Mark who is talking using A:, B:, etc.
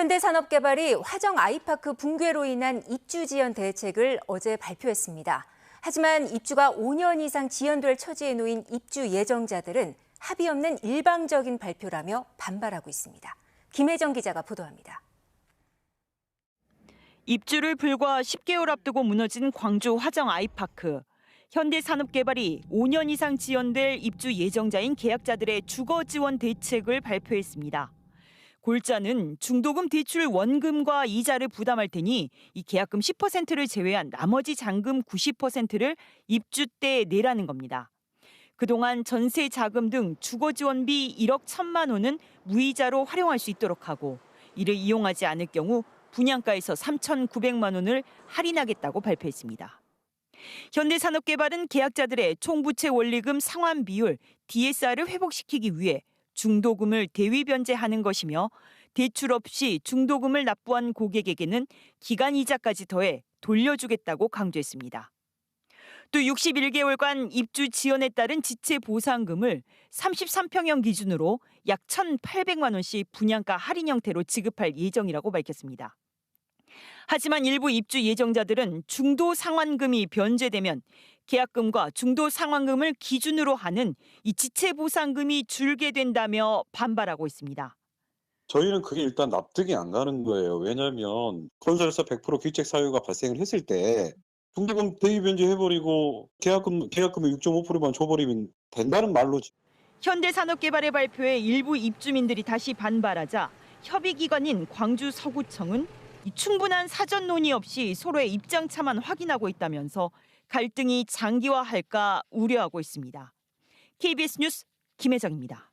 A: 현대산업개발이 화정 아이파크 붕괴로 인한 입주 지연 대책을 어제 발표했습니다. 하지만 입주가 5년 이상 지연될 처지에 놓인 입주 예정자들은 합의 없는 일방적인 발표라며 반발하고 있습니다. 김혜정 기자가 보도합니다.
B: 입주를 불과 10개월 앞두고 무너진 광주 화정 아이파크. 현대산업개발이 5년 이상 지연될 입주 예정자인 계약자들의 주거 지원 대책을 발표했습니다. 골자는 중도금 대출 원금과 이자를 부담할 테니 이 계약금 10%를 제외한 나머지 잔금 90%를 입주 때 내라는 겁니다. 그동안 전세 자금 등 주거 지원비 1억 1천만 원은 무이자로 활용할 수 있도록 하고 이를 이용하지 않을 경우 분양가에서 3,900만 원을 할인하겠다고 발표했습니다. 현대산업개발은 계약자들의 총부채 원리금 상환 비율 DSR을 회복시키기 위해 중도금을 대위 변제하는 것이며 대출 없이 중도금을 납부한 고객에게는 기간 이자까지 더해 돌려주겠다고 강조했습니다. 또 61개월간 입주 지연에 따른 지체 보상금을 33평형 기준으로 약 1,800만 원씩 분양가 할인 형태로 지급할 예정이라고 밝혔습니다. 하지만 일부 입주 예정자들은 중도 상환금이 변제되면 계약금과 중도 상환금을 기준으로 하는 이 지체 보상금이 줄게 된다며 반발하고 있습니다.
C: 저희는 그게 일단 납득이 안 가는 거예요. 왜냐하면 건설사 100% 귀책 사유가 발생을 했을 때 중도금 대위 변제해버리고 계약금 계약금의 6.5%만 줘버리면 된다는 말로지.
B: 현대산업개발의 발표에 일부 입주민들이 다시 반발하자 협의기관인 광주 서구청은 이 충분한 사전 논의 없이 서로의 입장차만 확인하고 있다면서 갈등이 장기화할까 우려하고 있습니다. KBS 뉴스 김혜정입니다.